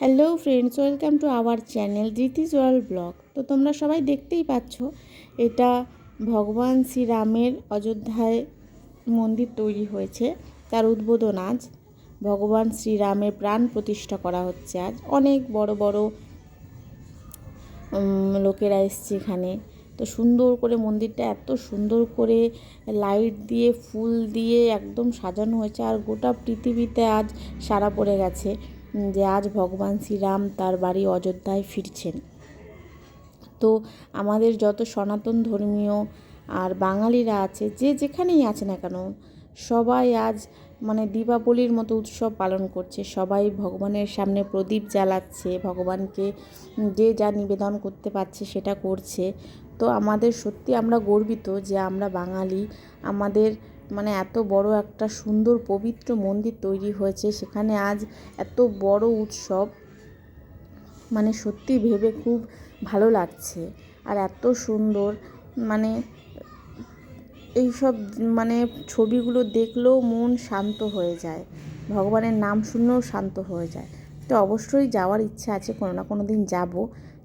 Hello friends, welcome to our channel Dhriti's world blog. তো তোমরা সবাই দেখতেই পাচ্ছ, এটা ভগবান শ্রীরামের অযোধ্যায় মন্দির তৈরি হয়েছে। তার উদ্বোধন আজ। ভগবান শ্রীরামের প্রাণ প্রতিষ্ঠা করা হচ্ছে আজ। অনেক বড় বড় লোকেরা এসছে এখানে। তো সুন্দর করে মন্দিরটা এত সুন্দর করে লাইট দিয়ে, ফুল দিয়ে একদম সাজানো হয়েছে। আর গোটা পৃথিবীতে আজ সারা পড়ে গেছে। যে আজ ভগবান শ্রীরাম তার বাড়ি অযোধ্যায় ফিরছেন। তো আমাদের যত সনাতন ধর্মীয় আর বাঙালিরা আছে, যে যেখানেই আছে না কেন, সবাই আজ মানে দীপাবলির মতো উৎসব পালন করছে। সবাই ভগবানের সামনে প্রদীপ জ্বালাচ্ছে, ভগবানকে যে যা নিবেদন করতে পারছে সেটা করছে। তো আমাদের সত্যি আমরা গর্বিত যে আমরা বাঙালি। আমাদের মানে এত বড় একটা সুন্দর, পবিত্র মন্দির তৈরি হয়েছে। সেখানে আজ এত বড় উৎসব। মানে সত্যি ভেবে খুব ভালো লাগছে। আর এত সুন্দর মানে এইসব মানে ছবিগুলো দেখলেও মন শান্ত হয়ে যায়। ভগবানের নাম শুনলেও শান্ত হয়ে যায়। তো অবশ্যই যাওয়ার ইচ্ছা আছে, কোনো না কোনো দিন যাব।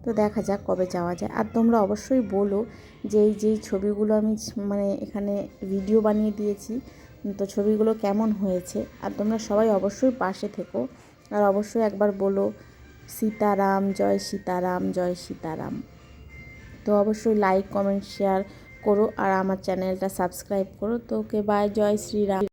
তো দেখা যাক কবে যাওয়া যায়। আর তোমরা অবশ্যই বলো যে এই যেই ছবিগুলো আমি মানে এখানে ভিডিও বানিয়ে দিয়েছি, তো ছবিগুলো কেমন হয়েছে? আর তোমরা সবাই অবশ্যই পাশে থেকো। আর অবশ্যই একবার বলো, সীতারাম, জয় সীতারাম জয় সীতারাম। তো অবশ্যই লাইক কমেন্ট শেয়ার করো। আর আমার চ্যানেলটা সাবস্ক্রাইব করো। তো ওকে বাই জয় শ্রীরাম।